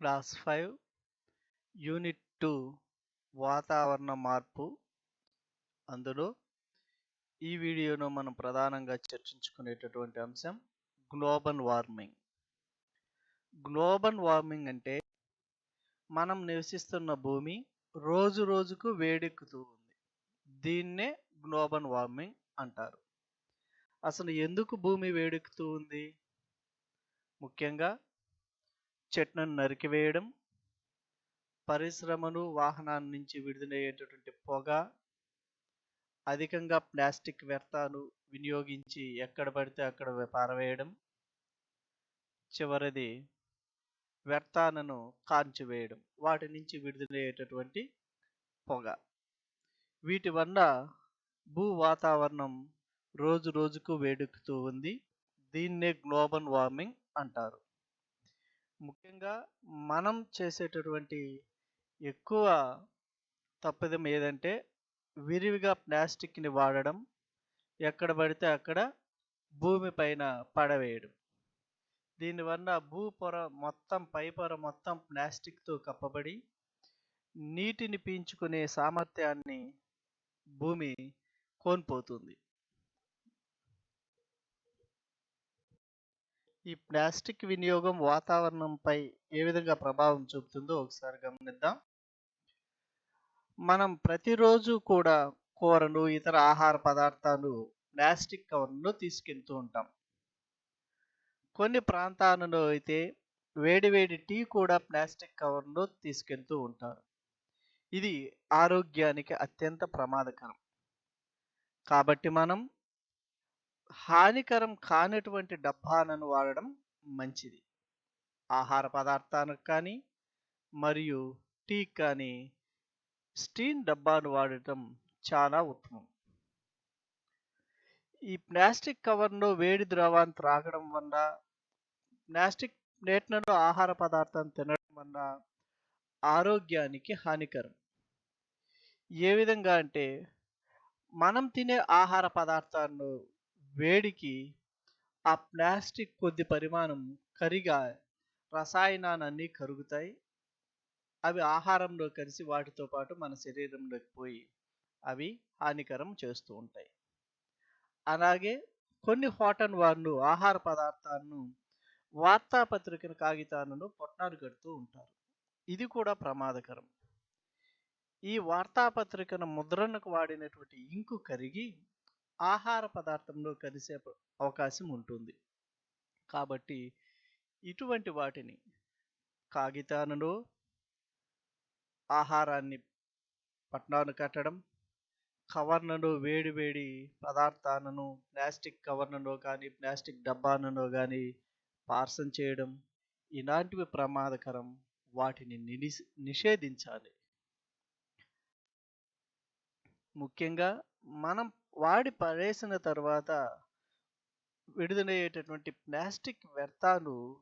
Class five unit two వాతావరణ మార్పు. అందులో ఈ వీడియోను మనం ప్రధానంగా చర్చించుకునేటటువంటి అంశం గ్లోబల్ వార్మింగ్. గ్లోబల్ వార్మింగ్ అంటే మనం నివసిస్తున్న భూమి రోజు రోజుకు వేడెక్కుతూ ఉంది. దీన్నే గ్లోబల్ వార్మింగ్ అంటారు. అసలు ఎందుకు భూమి వేడెక్కుతూ ఉంది? ముఖ్యంగా చెట్లను నరికివేయడం పరిశ్రమను వాహనాల నుంచి విడుదలయ్యేటటువంటి పొగ అధికంగా ప్లాస్టిక్ వ్యర్థాలు వినియోగించి ఎక్కడ పడితే అక్కడ పారవేయడం చివరిది వ్యర్థాలను కాంచివేయడం వాటి నుంచి విడుదలయ్యేటటువంటి పొగ. వీటి వల్ల భూ వాతావరణం రోజు రోజుకు వేడెక్కుతూ ఉంది. దీన్నే గ్లోబల్ వార్మింగ్ అంటారు. ముఖ్యంగా మనం చేసేటటువంటి ఎక్కువ తప్పిదం ఏదంటే విరివిగా ప్లాస్టిక్ని వాడడం ఎక్కడ పడితే అక్కడ భూమి పైన పడవేయడం. దీనివల్ల భూ పొర మొత్తం పై పొర మొత్తం ప్లాస్టిక్తో కప్పబడి నీటిని పీల్చుకునే సామర్థ్యాన్ని భూమి కోల్పోతుంది. ఈ ప్లాస్టిక్ వినియోగం వాతావరణంపై ఏ విధంగా ప్రభావం చూపుతుందో ఒకసారి గమనిద్దాం. మనం ప్రతిరోజు కూడా కూరలు ఇతర ఆహార పదార్థాలు ప్లాస్టిక్ కవర్లో తీసుకెళ్తూ ఉంటాం. కొన్ని ప్రాంతాలలో అయితే వేడివేడి టీ కూడా ప్లాస్టిక్ కవర్లో తీసుకెళ్తూ ఉంటారు. ఇది ఆరోగ్యానికి అత్యంత ప్రమాదకరం. కాబట్టి మనం హానికరం కానటువంటి డబ్బాలను వాడడం మంచిది. ఆహార పదార్థానికి కానీ మరియు టీ కానీ స్టీల్ డబ్బాను వాడటం చాలా ఉత్తమం. ఈ ప్లాస్టిక్ కవర్లో వేడి ద్రవాన్ని త్రాగడం వల్ల ప్లాస్టిక్ ప్లేట్లలో ఆహార పదార్థాన్ని తినడం వల్ల ఆరోగ్యానికి హానికరం. ఏ విధంగా అంటే మనం తినే ఆహార పదార్థాలను వేడికి ఆ ప్లాస్టిక్ కొద్ది పరిమాణం కరిగా రసాయనాలన్నీ కరుగుతాయి. అవి ఆహారంలో కలిసి వాటితో పాటు మన శరీరంలోకి పోయి అవి హానికరం చేస్తూ ఉంటాయి. అలాగే కొన్ని హోటల్ వాళ్ళు ఆహార పదార్థాలను వార్తాపత్రికల కాగితాలను పొట్టాలు కడుతూ ఉంటారు. ఇది కూడా ప్రమాదకరం. ఈ వార్తాపత్రికను ముద్రణకు వాడినటువంటి ఇంకు కరిగి ఆహార పదార్థంలో కలిసే అవకాశం ఉంటుంది. కాబట్టి ఇటువంటి వాటిని కాగితాలలో ఆహారాన్ని పట్నాలు కట్టడం కవర్లలో వేడివేడి పదార్థాలను ప్లాస్టిక్ కవర్లలో కానీ ప్లాస్టిక్ డబ్బాలలో కానీ పార్సం చేయడం ఇలాంటివి ప్రమాదకరం. వాటిని నిషేధించాలి. ముఖ్యంగా మనం వాడి పడేసిన తర్వాత విడుదలయ్యేటటువంటి ప్లాస్టిక్ వ్యర్థాలు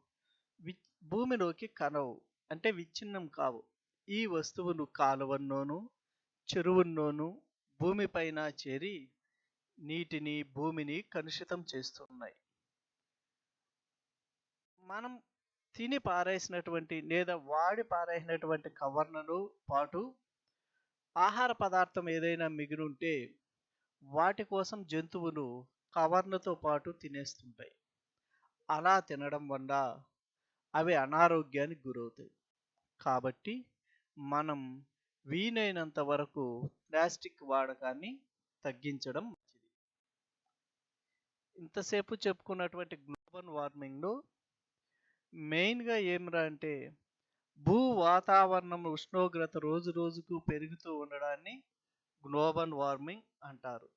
వి భూమిలోకి కనవు. అంటే విచ్ఛిన్నం కావు. ఈ వస్తువులు కాలువల్లోనూ చెరువుల్లోనూ భూమిపైన చేరి నీటిని భూమిని కలుషితం చేస్తున్నాయి. మనం తిని పారేసినటువంటి లేదా వాడి పారేసినటువంటి కవర్లను పాటు ఆహార పదార్థం ఏదైనా మిగిలి ఉంటే వాటి కోసం జంతువులు కవర్లతో పాటు తినేస్తుంటాయి. అలా తినడం వల్ల అవి అనారోగ్యానికి గురవుతాయి. కాబట్టి మనం వీలైనంత వరకు ప్లాస్టిక్ వాడకాన్ని తగ్గించడం మంచిది. ఇంతసేపు చెప్పుకున్నటువంటి గ్లోబల్ వార్మింగ్లో మెయిన్గా ఏమిరా అంటే భూ వాతావరణం ఉష్ణోగ్రత రోజు రోజుకు పెరుగుతూ ఉండడాన్ని గ్లోబల్ వార్మింగ్ అంటారు.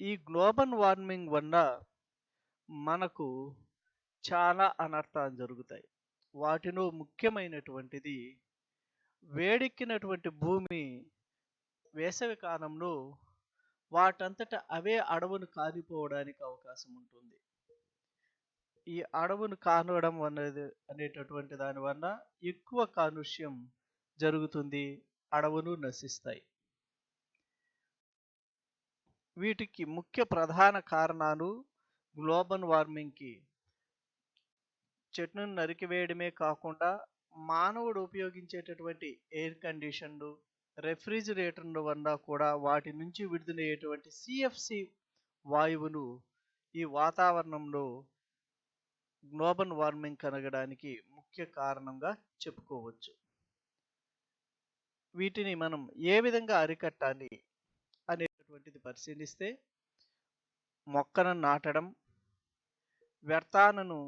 ఈ గ్లోబల్ వార్మింగ్ వల్ల మనకు చాలా అనర్థాలు జరుగుతాయి. వాటిలో ముఖ్యమైనటువంటిది వేడెక్కినటువంటి భూమి వేసవి కాలంలో వాటంతట అవే అడవును కాలిపోవడానికి అవకాశం ఉంటుంది. ఈ అడవును కానడం అనేది అనేటటువంటి దానివల్ల ఎక్కువ కాలుష్యం జరుగుతుంది. అడవులు నశిస్తాయి. వీటికి ముఖ్య ప్రధాన కారణాలు గ్లోబల్ వార్మింగ్కి. చెట్టును నరికివేయడమే కాకుండా మానవుడు ఉపయోగించేటటువంటి ఎయిర్ కండిషన్లు రెఫ్రిజిరేటర్ల వల్ల కూడా వాటి నుంచి విడుదలయ్యేటువంటి సిఎఫ్సి వాయువులు ఈ వాతావరణంలో గ్లోబల్ వార్మింగ్ కలగడానికి ముఖ్య కారణంగా చెప్పుకోవచ్చు. వీటిని మనం ఏ విధంగా అరికట్టాలి అనేటటువంటిది పరిశీలిస్తే మొక్కను నాటడం వ్యర్థాలను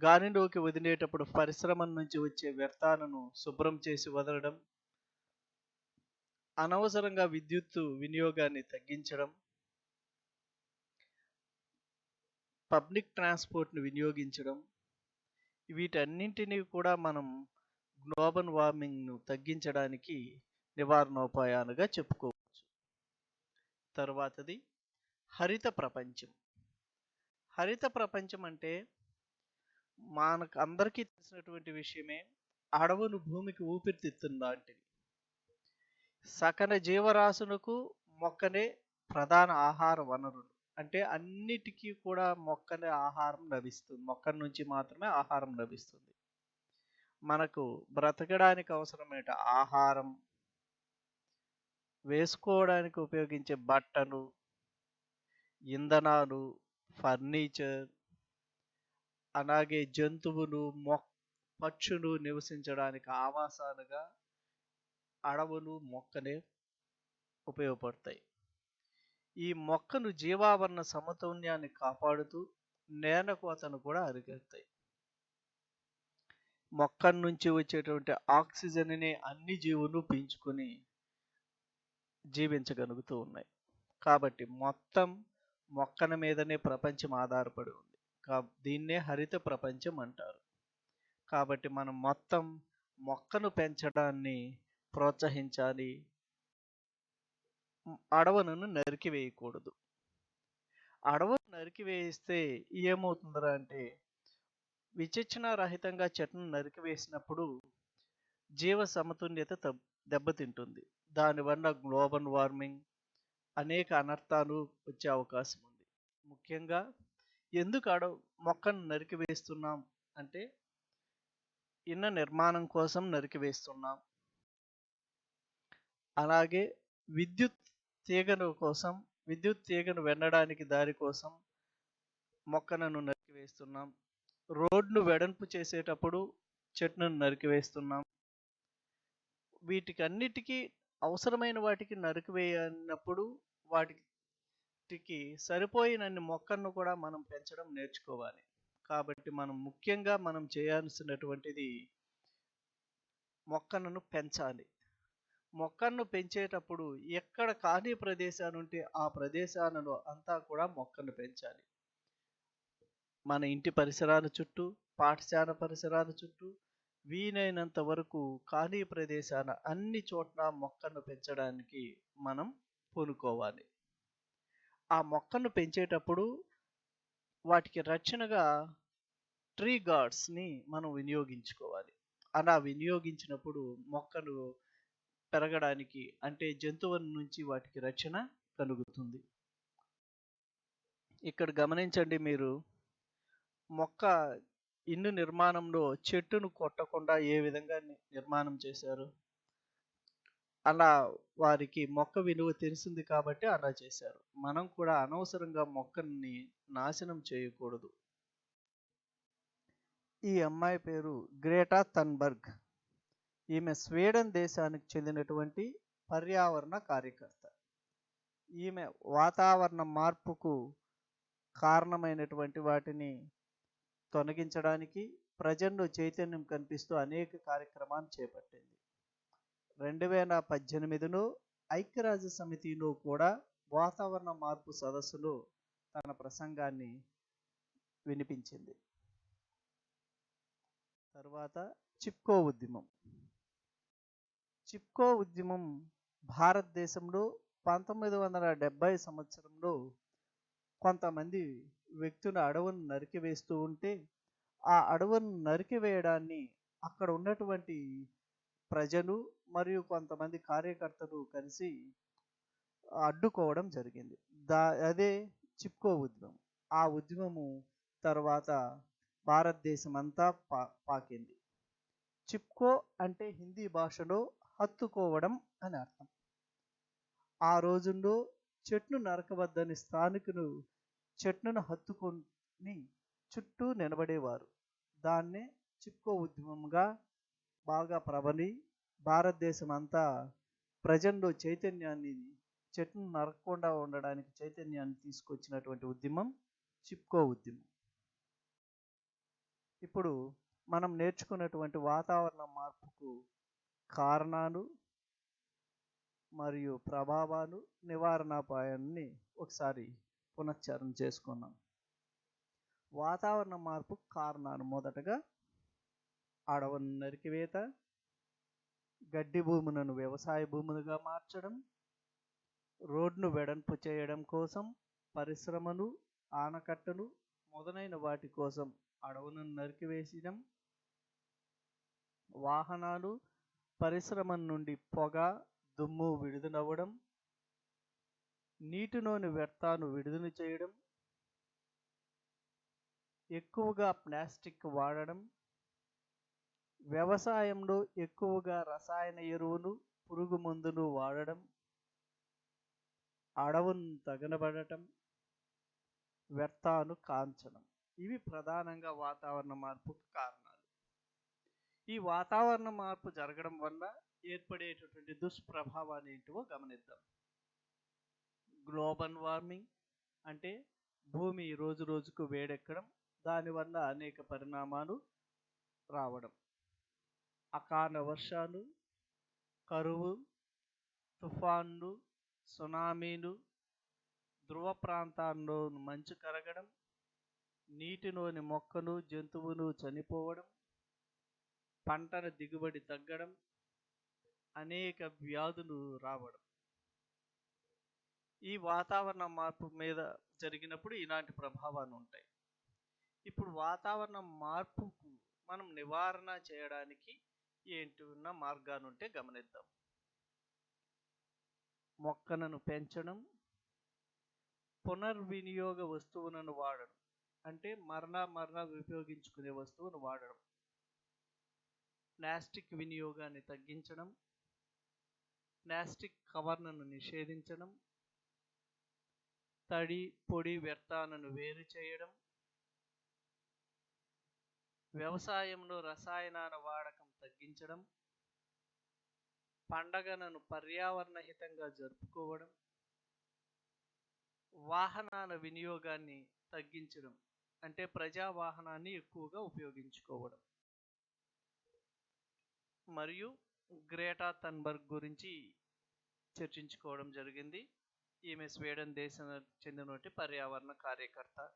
గాలిలోకి వదిలేటప్పుడు పరిశ్రమ నుంచి వచ్చే వ్యర్థాలను శుభ్రం చేసి వదలడం అనవసరంగా విద్యుత్తు వినియోగాన్ని తగ్గించడం పబ్లిక్ ట్రాన్స్పోర్ట్ను వినియోగించడం వీటన్నింటినీ కూడా మనం గ్లోబల్ వార్మింగ్ను తగ్గించడానికి నివారణోపాయాలుగా చెప్పుకోవచ్చు. తర్వాతది హరిత ప్రపంచం. హరిత ప్రపంచం అంటే మనకు అందరికీ తెలిసినటువంటి విషయమే అడవులు భూమికి ఊపిరితిత్తులు లాంటివి. సకల జీవరాశులకు మొక్కనే ప్రధాన ఆహార వనరులు. అంటే అన్నిటికీ కూడా మొక్కనే ఆహారం లభిస్తుంది. మొక్క నుంచి మాత్రమే ఆహారం లభిస్తుంది. మనకు బ్రతకడానికి అవసరమైన ఆహారం. వేసుకోవడానికి ఉపయోగించే బట్టలు ఇంధనాలు ఫర్నిచర్ అలాగే జంతువులు మొ పక్షులు నివసించడానికి ఆవాసాలుగా అడవులు మొక్కలే ఉపయోగపడతాయి. ఈ మొక్కలు జీవావరణ సమతుల్యాన్ని కాపాడుతూ నేల కోతను కూడా అరికడతాయి. మొక్క నుంచి వచ్చేటువంటి ఆక్సిజన్ని అన్ని జీవులు పీల్చుకొని జీవించగలుగుతూ ఉన్నాయి. కాబట్టి మొత్తం మొక్కల మీదనే ప్రపంచం ఆధారపడి ఉంది. కా దీన్నే హరిత ప్రపంచం అంటారు. కాబట్టి మనం మొత్తం మొక్కను పెంచడాన్ని ప్రోత్సహించాలి. అడవులను నరికివేయకూడదు. అడవులు నరికివేయిస్తే ఏమవుతుందిరా అంటే విచక్షణ రహితంగా చెట్లను నరికివేసినప్పుడు జీవ సమతుల్యత దెబ్బతింటుంది. దానివల్ల గ్లోబల్ వార్మింగ్ అనేక అనర్థాలు వచ్చే అవకాశం ఉంది. ముఖ్యంగా ఎందుకు అడవు మొక్కను నరికివేస్తున్నాం అంటే ఇన్న నిర్మాణం కోసం నరికివేస్తున్నాం అలాగే విద్యుత్ తీగను కోసం విద్యుత్ తీగను వెన్నడానికి దారి కోసం మొక్కలను నరికివేస్తున్నాం రోడ్ను వెడల్పు చేసేటప్పుడు చెట్లను నరికివేస్తున్నాం. వీటికి అన్నిటికీ అవసరమైన వాటికి నరికివేయనప్పుడు వాటికి సరిపోయినన్ని మొక్కలను కూడా మనం పెంచడం నేర్చుకోవాలి. కాబట్టి మనం ముఖ్యంగా మనం చేయాల్సినటువంటిది మొక్కలను పెంచాలి. మొక్కలను పెంచేటప్పుడు ఎక్కడ ఖాళీ ప్రదేశాలు ఉంటే ఆ ప్రదేశాలలో అంతా కూడా మొక్కను పెంచాలి. మన ఇంటి పరిసరాల చుట్టూ పాఠశాల పరిసరాల చుట్టూ వీలైనంత వరకు ఖాళీ ప్రదేశాల అన్ని చోట్ల మొక్కను పెంచడానికి మనం పూనుకోవాలి. ఆ మొక్కను పెంచేటప్పుడు వాటికి రక్షణగా ట్రీ గార్డ్స్ని మనం వినియోగించుకోవాలి. అలా వినియోగించినప్పుడు మొక్కలు పెరగడానికి అంటే జంతువుల నుంచి వాటికి రక్షణ కలుగుతుంది. ఇక్కడ గమనించండి మీరు మొక్క ఇల్లు నిర్మాణంలో చెట్టును కొట్టకుండా ఏ విధంగా ని- నిర్మాణం చేశారు? అలా వారికి మొక్క విలువ తెలిసింది కాబట్టి అలా చేశారు. మనం కూడా అనవసరంగా మొక్కని నాశనం చేయకూడదు. ఈ అమ్మాయి పేరు గ్రేటా తన్బర్గ్ ఈమె స్వీడన్ దేశానికి చెందినటువంటి పర్యావరణ కార్యకర్త. ఈమె వాతావరణ మార్పుకు కారణమైనటువంటి వాటిని తొలగించడానికి ప్రజల్లో చైతన్యం కనిపిస్తూ అనేక కార్యక్రమాలు చేపట్టింది. రెండు వేల పద్దెనిమిదిలో ఐక్యరాజ్య సమితిలో కూడా వాతావరణ మార్పు సదస్సులో తన ప్రసంగాన్ని వినిపించింది. తర్వాత చిప్కో ఉద్యమం. చిప్కో ఉద్యమం భారతదేశంలో పంతొమ్మిది వందల డెబ్భై సంవత్సరంలో కొంతమంది వ్యక్తులు అడవును నరికివేస్తూ ఉంటే ఆ అడవులను నరికివేయడాన్ని అక్కడ ఉన్నటువంటి ప్రజలు మరియు కొంతమంది కార్యకర్తలు కలిసి అడ్డుకోవడం జరిగింది. దా అదే చిప్కో ఉద్యమం. ఆ ఉద్యమము తర్వాత భారతదేశం అంతా పా పాకింది. చిప్కో అంటే హిందీ భాషలో హత్తుకోవడం అని అర్థం. ఆ రోజుల్లో చెట్ను నరకవద్దని స్థానికులు చెట్లను హత్తుకొని చుట్టూ నిలబడేవారు. దాన్నే చిప్కో ఉద్యమంగా బాగా ప్రబలి భారతదేశం అంతా ప్రజల్లో చైతన్యాన్ని చెట్ను నరకకుండా ఉండడానికి చైతన్యాన్ని తీసుకొచ్చినటువంటి ఉద్యమం చిప్కో ఉద్యమం. ఇప్పుడు మనం నేర్చుకున్నటువంటి వాతావరణ మార్పుకు కారణాలు మరియు ప్రభావాలు నివారణాపాయాన్ని ఒకసారి పునశ్చరణ చేసుకున్నాం. వాతావరణ మార్పు కారణాలు మొదటగా అడవులను నరికివేత గడ్డి భూములను వ్యవసాయ భూములుగా మార్చడం రోడ్ను వెడల్పు చేయడం కోసం పరిశ్రమలు ఆనకట్టలు మొదలైన వాటి కోసం అడవులను నరికివేసడం వాహనాలు పరిశ్రమ నుండి పొగ దుమ్ము విడుదలవ్వడం నీటిలోని వ్యర్థాను విడుదల చేయడం ఎక్కువగా ప్లాస్టిక్ వాడడం వ్యవసాయంలో ఎక్కువగా రసాయన ఎరువులు పురుగు మందులు వాడడం అడవును తగనబడటం వ్యర్థాలు కాంచడం. ఇవి ప్రధానంగా వాతావరణ మార్పుకు కారణాలు. ఈ వాతావరణ మార్పు జరగడం వల్ల ఏర్పడేటటువంటి దుష్ప్రభావాలు ఏంటివో గమనిద్దాం. గ్లోబల్ వార్మింగ్ అంటే భూమి రోజు రోజుకు వేడెక్కడం దానివల్ల అనేక పరిణామాలు రావడం. అకాల వర్షాలు కరువు తుఫాన్లు సునామీలు ధ్రువ ప్రాంతాల్లో మంచు కరగడం నీటిలోని మొక్కలు జంతువులు చనిపోవడం పంటల దిగుబడి తగ్గడం అనేక వ్యాధులు రావడం. ఈ వాతావరణ మార్పు మీద జరిగినప్పుడు ఇలాంటి ప్రభావాలు ఉంటాయి. ఇప్పుడు వాతావరణ మార్పుకు మనం నివారణ చేయడానికి ఏంటి ఉన్న మార్గాలు ఉంటే గమనిద్దాం. మొక్కలను పెంచడం పునర్వినియోగ వస్తువులను వాడడం అంటే మరణ మరణ ఉపయోగించుకునే వస్తువును వాడడం ప్లాస్టిక్ వినియోగాన్ని తగ్గించడం ప్లాస్టిక్ కవర్లను నిషేధించడం తడి పొడి వ్యర్థాలను వేరు చేయడం వ్యవసాయంలో రసాయనాల వాడకం తగ్గించడం పండగలను పర్యావరణ హితంగా జరుపుకోవడం వాహనాల వినియోగాన్ని తగ్గించడం అంటే ప్రజా వాహనాన్ని ఎక్కువగా ఉపయోగించుకోవడం. మరియు గ్రేటా తన్బర్గ్ గురించి చర్చించుకోవడం జరిగింది. ఈమె స్వీడన్ దేశం చెందినటువంటి పర్యావరణ కార్యకర్త.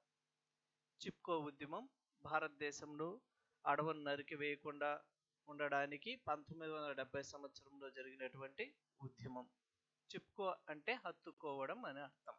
చిప్కో ఉద్యమం భారతదేశంలో అడవును నరికి వేయకుండా ఉండడానికి పంతొమ్మిది వందల డెబ్బై సంవత్సరంలో జరిగినటువంటి ఉద్యమం. చిప్కో అంటే హత్తుకోవడం అని అర్థం.